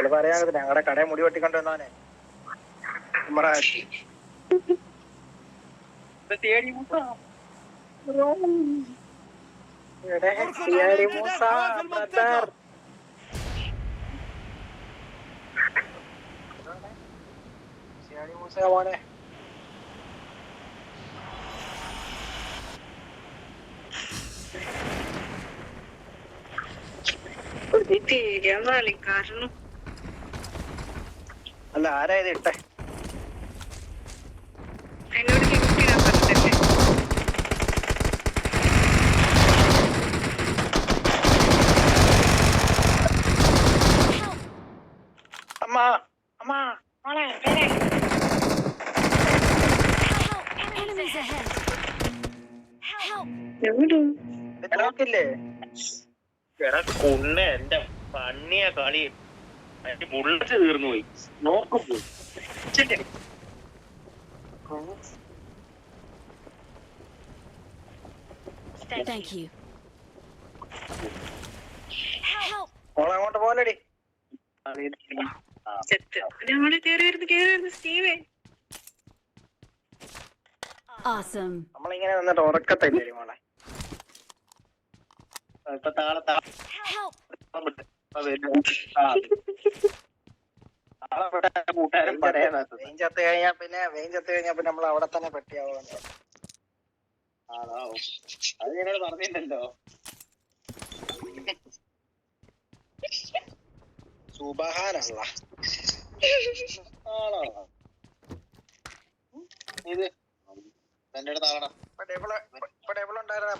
ചില പറയാൻ ഞങ്ങളുടെ കടയെ മുടി വെട്ടിക്കൊണ്ടുവന്നവനെ നമ്മുടെ തേടി മൂസ എടേ, തേടി മൂസ ബ്രദർ. തേടി മൂസ മോനെ. തീരാൻ കളിക്കാരനും? അല്ല ആരാ ഇത് ഇട്ടെ? അമ്മ അമ്മ. മോളെ വേണേ Enemies ahead! Help! എവിടും? ഇത് നോക്കില്ലേ എടാ കുണ്ണ എന്റെ പണ്ണിയ കളി. എന്റെ ബുള്ളറ്റ് തീർന്നു പോയി. നോക്കും പോയി. Thank you. Help! മോളെ അങ്ങോട്ട് പോലടി ചെത്ത്. ഞങ്ങൾ കേറി വരുന്നു കേറി വരുന്നു സ്റ്റീവേ. Awesome. നമ്മളിങ്ങനെ നിന്നിട്ട് ഉറക്കത്തില്ലേ മോളെ. ഇപ്പൊ താളെ താളെ വെയിൻ ചത്ത് കഴിഞ്ഞാ പിന്നെ വെയിൻ കഴിഞ്ഞാ പിന്നെ നമ്മൾ അവിടെ തന്നെ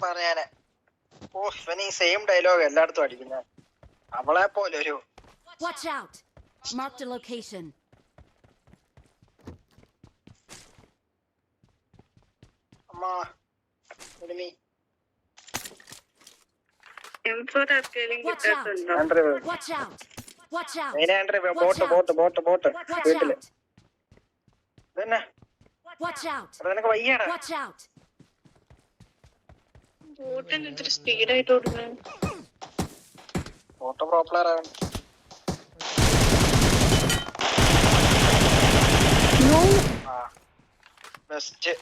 പറഞ്ഞാനെ ഓ ഇവന് സെയിം ഡയലോഗ് എല്ലായിടത്തും അടിക്കുന്ന അവളെ പോലെ ഒരു Watch out! Marked a location. അമ്മ ഉടുമി എംഫോർ ആർക്കെങ്കിലും Watch out. കിട്ടാത്തുണ്ടോ ആൻഡ്രി Watch out! Watch out! Main Andry boat boat boat boat Watch വീട്ടിൽ out! ഇതന്നെ Watch out! എടാ നിനക്ക് വയ്യാടാ Watch out! ബോട്ടിന് ഇത്ര സ്പീഡായിട്ട് ഓടുന്നു ബോട്ട് പ്രോപ്പർ ആണ് ബെസ്റ്റ്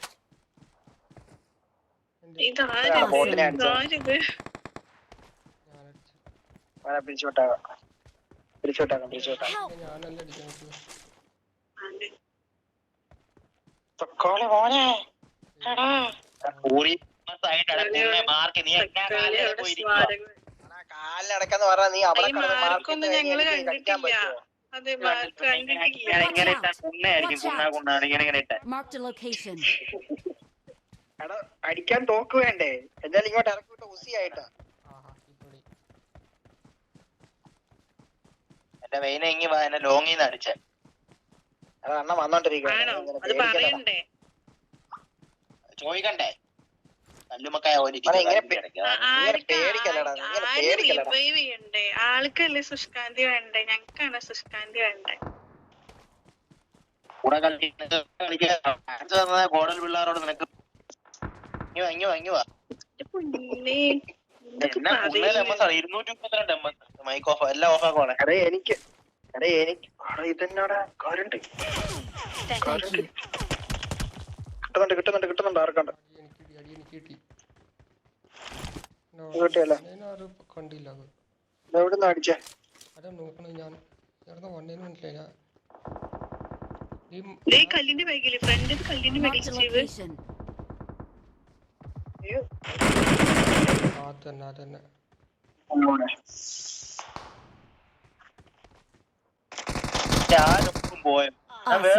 ബോട്ടിനെ അടിച്ചോ. പിരിച്ചുവിട്ടാകാം പിരിച്ചുവിട്ടാക്കാം Help! തൊക്കോളെ മോനെ. എടാ. അടക്കുന്ന മാർക്ക് നീ എങ്ങനെ തക്കാളി കാലിൽ അവിടെ പോയിരിക്കുവാ സ്മാരകം എടാ, കാലിനടക്കെന്ന് പറഞ്ഞാ നീ അവിടെ മാർക്ക് മാർക്കൊന്നും ഞങ്ങൾ കണ്ടിട്ടില്ല. അതെ കണ്ടിട്ടില്ല ഇങ്ങനെ കുണ്ണാ കുണ്ണ കുണ്ണാണ് ഇങ്ങനെ ഇങ്ങനെ ഇട്ട. Marked a എടാ അടിക്കാൻ തോക്ക് വേണ്ടേ? എന്തായാലും ഇങ്ങോട്ട് ഇറക്കി വിട്ട ഉസിയായിട്ടാ. എന്റെ മെയിൻ എങ്ങി എന്നെ ലോങ്ങിൽ നിന്ന് അടിച്ചേ. അതാ അണ്ണ. പറയണ്ടേ? ചോദിക്കണ്ടേ? പേടിക്കല്ലടാ. ആൾക്കല്ലേ സുഷ്കാന്തി വേണ്ടേ? ഞങ്ങക്കാണ് സുഷ്കാന്തി വേണ്ടേ? കൂടെ കളിക്കാൻ കോടൽ പിള്ളേരോട് നിനക്ക്. എനിക്ക് എടാ എനിക്ക് ഇതെന്നോടാ? കരണ്ട്. You. കിട്ടുന്നുണ്ട് കിട്ടുന്നുണ്ട് കിട്ടുന്നുണ്ട്. ആർക്കണ്ട്? കിട്ടിയല്ലോ എനിക്ക് കിട്ടി. അടിച്ചേ? അതാ നോക്കണത് ഞാൻ. ചേർന്ന വന്നേന്ന് മനസ്സിലായില്ല ഈ കല്ലിന്റെ ബൈക്കിൽ ഫ്രണ്ടിൽ കല്ലിന്റെ location. അയ്യോ. ആ തന്നെ ആ തന്നെ. ഞാനൊപ്പം പോയോ. അവിടെ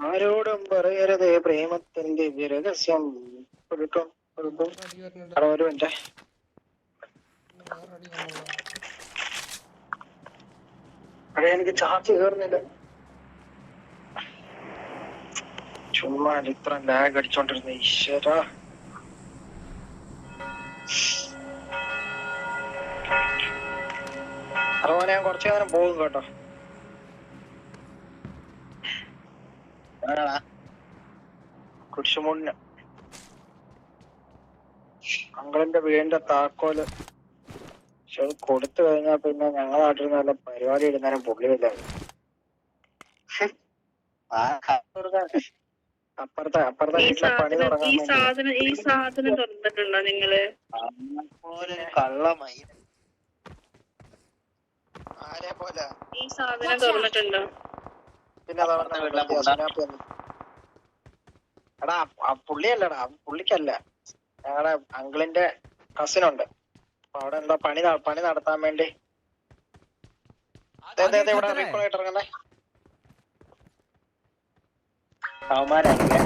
ആരോടും പറയരുതേ. പ്രേമത്തിന്റെ രഹസ്യം. ഒരു എനിക്ക് ചാർജ് കയറുന്നില്ല. ചുമ്മാ ഇത്ര ലാഗ് അടിച്ചോണ്ടിരുന്ന. ഈശ്വര. അതുപോലെ ഞാൻ കുറച്ചു നേരം പോകും കേട്ടോ. എവിടെടാ? കുരിശുമുണ്ണ് അങ്കളിന്റെ വീടിന്റെ താക്കോൽ പക്ഷെ അത് കൊടുത്തു കഴിഞ്ഞാൽ പിന്നെ ഞങ്ങളെ നാട്ടിൽ നിന്ന് വല്ല പരിപാടി ഇടുന്നതിനും പുള്ളിയില്ല. അപ്പുറത്തെ അപ്പുറത്തെ വീട്ടിലെ പണി തുടങ്ങാൻ നിങ്ങൾ? കള്ളമായി ആരെ പോലെ? ഈ സാധനം തുറന്നിട്ടുണ്ടോ പിന്നെ. എടാ പുള്ളിയല്ലടാ പുള്ളിക്കല്ല. ഞങ്ങളുടെ അങ്കിളിന്റെ കസിൻ ഉണ്ട്. അപ്പൊ അവിടെ എന്താ പണി പണി നടത്താൻ വേണ്ടി. ദേ, ദേ, ദേ, ഇവിടെ റീകോൾ ആയിട്ട് ഇറങ്ങണേ അവന്മാരല്ല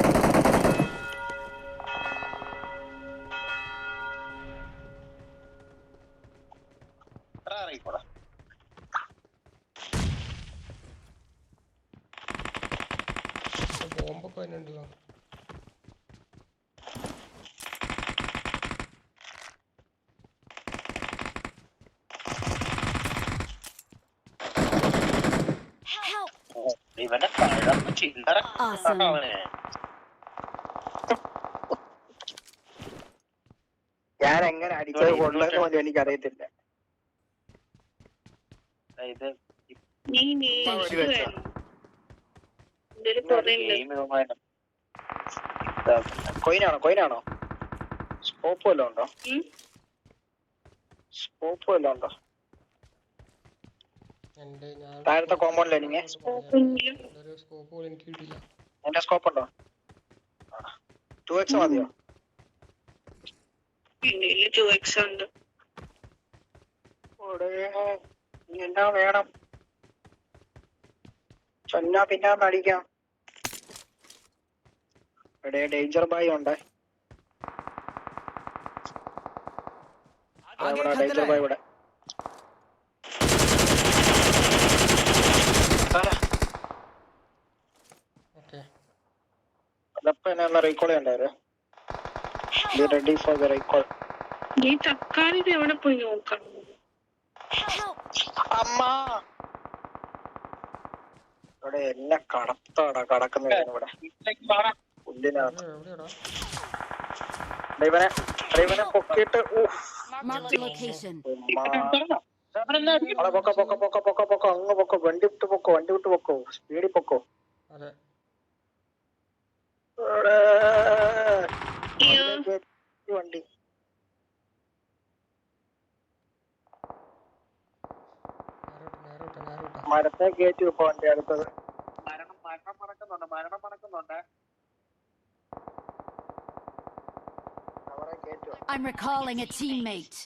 റീകോളാ ബോംബൊക്കെ വരുന്നുണ്ടല്ലോ Help! ഇവനെ പഴം ചില്ലറ ഞാൻ എങ്ങനെ അടിച്ചത് കൊള്ളെന്ന് പോലും എനിക്കറിയത്തില്ല. ഇത് നീ ഒരു നേഴ്സ് വെച്ചോ. വേണം ഇതിൽ കൊറേ ഉണ്ട് ഗെയിം ഇവന്മാരെ കൊയിനാണോ കൊയിനാണോ? സ്കോപ്പ് വല്ലതും ഉണ്ടോ? സ്കോപ്പ് വല്ലതും ഉണ്ടോ? താഴത്തെ സ്കോപ്പ് എന്റെ ഉണ്ടോ? ടു എക്സ് മതിയോ? പിന്നെ ടു എക്സ് ഉണ്ട്. ഓടേ, ഇനി എന്നാ വേണം? ചൊന്നാ പിന്നെ അടിക്കാം ഇവിടെ ഡേഞ്ചർ ബായ് ഉണ്ട്. ഡേഞ്ചർ ബായ് ഇവിടെ. റീകോൾ ചെയ്യണ്ടായിരുന്നു റെഡി ഫോർ ദ റീകോൾ ഈ തക്കാളി ഇത് എവിടെ പോയി നോക്കാം? അമ്മ! ഇവിടെ എല്ലാം കടത്താടാ കടക്കുന്നത് ഇവിടെ. ഇവനെ പൊക്ക. പൊക്ക പൊക്ക പൊക്ക പൊക്ക അങ്ങ് പൊക്കോ വണ്ടി വിട്ട് പൊക്കോ വണ്ടി വിട്ട് പൊക്കോ സ്പീഡിൽ പൊക്കോ. വണ്ടി. മരത്തെ കയറ്റി വെക്കോ വണ്ടി അടുത്തത്. മരണം മരണം മറക്കുന്നുണ്ട് മരണം മണക്കുന്നുണ്ട് I'm recalling a teammate.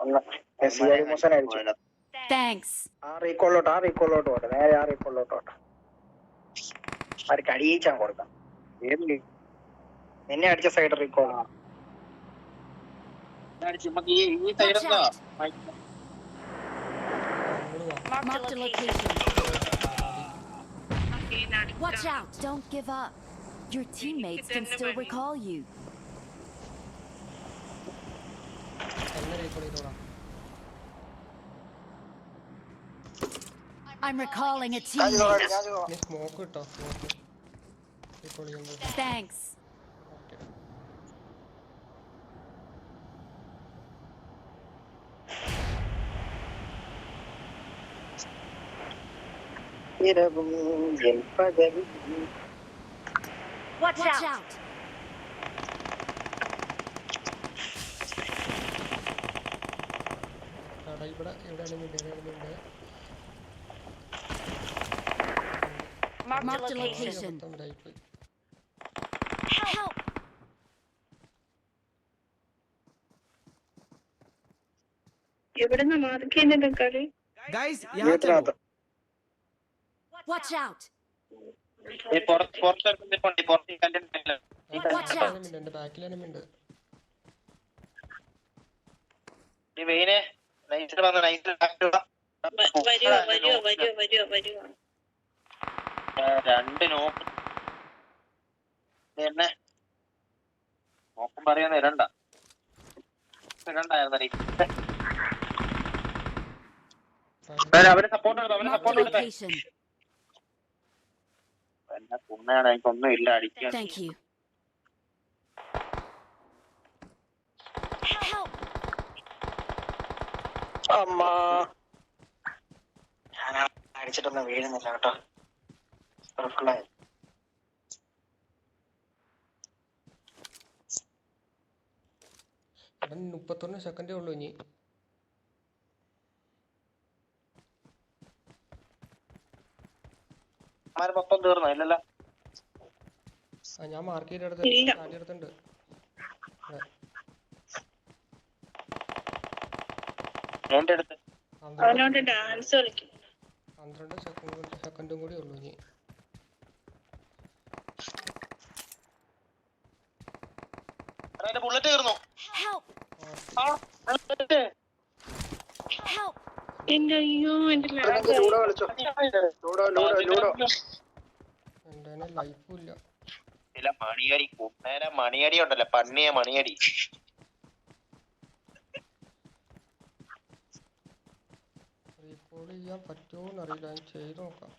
ഒന്ന് എസ് സി ഐ മുസൻ അടിച്ചു Thanks. ആ റീകോളിലോട്ട് ആ റീകോളിലോട്ട് പോട്ടെ നേരെ ആ റീകോളിലോട്ട് പോട്ടെ അവർക്ക് അടിയിച്ചാൻ കൊടുക്കാം ഏത് ലീ- നിന്നെ അടിച്ച സൈഡ് റീകോൾ നമുക്ക് ഈ ഈ Watch സൈഡ് out! അങ്ങോട്ട് വാ Marked a location. Watch Watch out! Don't give up. Your teammates can still recall you. എന്നെ റീകോൾ ചെയ്തോടാ I'm recalling a ഞാൻ teammate. ചെയ്തോളാം, ഞാൻ ചെയ്തോളാം. നീ സ്മോക്ക് കിട്ടോ സ്മോക്ക് റീകോൾ ചെയ്യുന്നത് Thanks. ഓക്കെ ഇരവും എൻ പകലും Watch out! എടാ ഇവിടെ എവിടെയാണ് മിണ്ട് എവിടെയാണ് മിണ്ട് Marked മാർക്ക് വെയിനെ നൈസിൽ വന്ന് നൈസിൽ വരുവോ വരുവോ വരുവോ വരുവോ വരുവോ? രണ്ട് നോക്ക്. എന്നെ നോക്കും പറയുന്ന ഇരണ്ട ഇരണ്ടായിരുന്നേ അവരെ സപ്പോർട്ട് അവരെ a സപ്പോർട്ട് എനിക്കൊന്നും ഇല്ല അടിക്കാൻ. അമ്മ. ഞാൻ അടിച്ചിട്ടൊന്നും വീഴുന്നില്ല കേട്ടോ. ഫുള്ളായി മുപ്പത്തൊന്ന് സെക്കൻഡേ ഉള്ളൂ ഇനി. തീർന്നോ ഇല്ലല്ലോ. ഞാൻ മാർക്ക് ചെയ്തെടുത്ത് ഇല്ല. സ്റ്റാർട്ട് ചെയ്തിട്ടുണ്ട് എന്റെ അടുത്ത് പന്ത്രണ്ട് അവനോട് ഡാൻസ് കളിക്കും. പന്ത്രണ്ട് സെക്കൻഡ് സെക്കൻഡും കൂടി ഉള്ളൂ ഇനി. ബുള്ളറ്റ്! എന്റെ അയ്യോ എന്റെ മണിയടി കുട്ടേനെ മണിയടി ഉണ്ടല്ലോ പന്നിയ മണിയടി. റീകോൾ ചെയ്യാൻ പറ്റുമോ എന്നറിയില്ല ഞാൻ ചെയ്ത് നോക്കാം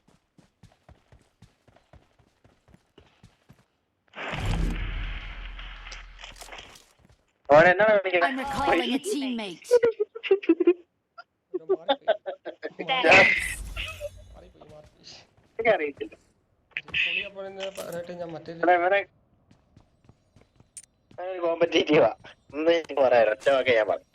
കോമ്പറ്റീറ്റീവാ ഒന്നും പറയാം ഒറ്റ വാക്ക് ഞാൻ പറഞ്ഞു.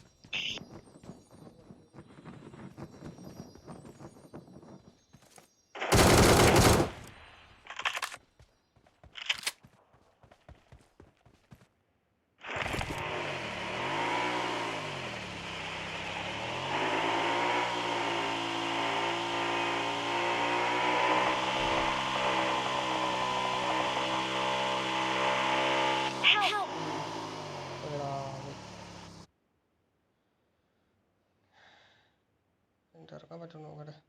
I don't know what to...